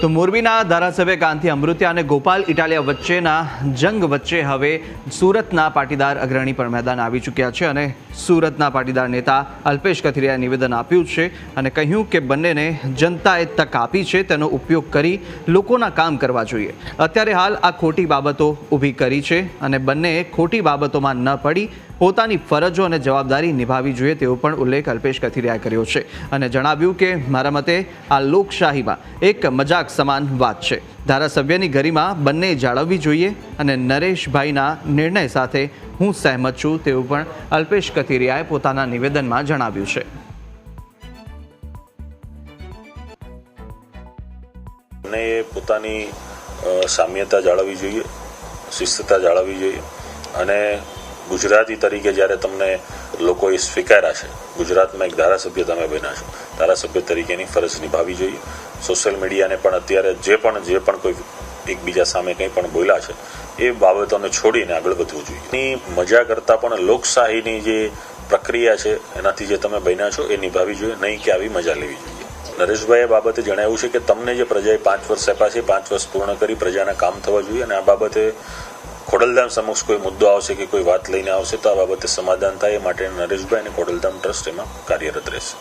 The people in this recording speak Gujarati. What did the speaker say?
તો મોરબીના ધારાસભ્ય કાંતિ અમૃત્યા અને ગોપાલ ઇટાલિયા વચ્ચેના જંગ વચ્ચે હવે સુરતના પાટીદાર અગ્રણી પણ મેદાન આવી ચૂક્યા છે અને સુરતના પાટીદાર નેતા અલ્પેશ કથિરિયાએ નિવેદન આપ્યું છે અને કહ્યું કે બંનેને જનતાએ તક આપી છે, તેનો ઉપયોગ કરી લોકોના કામ કરવા જોઈએ. અત્યારે હાલ આ ખોટી બાબતો ઊભી કરી છે અને બંનેએ ખોટી બાબતોમાં ન પડી, પોતાની ફરજો અને જવાબદારી નિભાવી જોઈએ તેવો પણ ઉલ્લેખ અલ્પેશ કથિરિયાએ કર્યો છે. અને જણાવ્યું કે મારા મતે આ લોકશાહીમાં એક મજાક સમાન વાત છે. ધારાસભ્યની ગરિમા બંને જાળવવી જોઈએ અને નરેશભાઈના નિર્ણય સાથે હું સહેમત છું તેવું પણ અલ્પેશ કથિરિયાએ પોતાના નિવેદનમાં જણાવ્યું છે. અને પોતાની સામ્યતા જાળવવી જોઈએ, શિસ્તતા જાળવવી જોઈએ અને ગુજરાતી તરીકે જ્યારે તમને લોકોએ સ્વીકાર્યા છે. ગુજરાતમાં એક ધારાસભ્ય તમે બન્યા છો. ધારાસભ્ય તરીકેની ફરજ નિભાવી જોઈએ. સોશિયલ મીડિયાને પણ અત્યારે જે પણ જે પણ કોઈ એકબીજા સામે કંઈ પણ બોલ્યા છે, એ બાબતોને છોડીને આગળ વધવું જોઈએ. એની મજા કરતાં પણ લોકશાહીની જે પ્રક્રિયા છે, એનાથી જે તમે બન્યા છો, એ નિભાવી જોઈએ. નહીં કે આવી મજા લેવી જોઈએ. નરેશભાઈએ બાબતે જણાવ્યું છે કે તમને જે પ્રજાએ પાંચ વર્ષ આપ્યા છે પાંચ વર્ષ પૂર્ણ કરી પ્રજાના કામ થવા જોઈએ અને આ બાબતે ખોડલધામ સમક્ષ કોઈ મુદ્દો આવશે કે કોઈ વાત લઈને આવશે, તો આ બાબતે સમાધાન થાય એ માટે નરેશભાઈ અને ખોડલધામ ટ્રસ્ટ એમાં કાર્યરત રહેશે.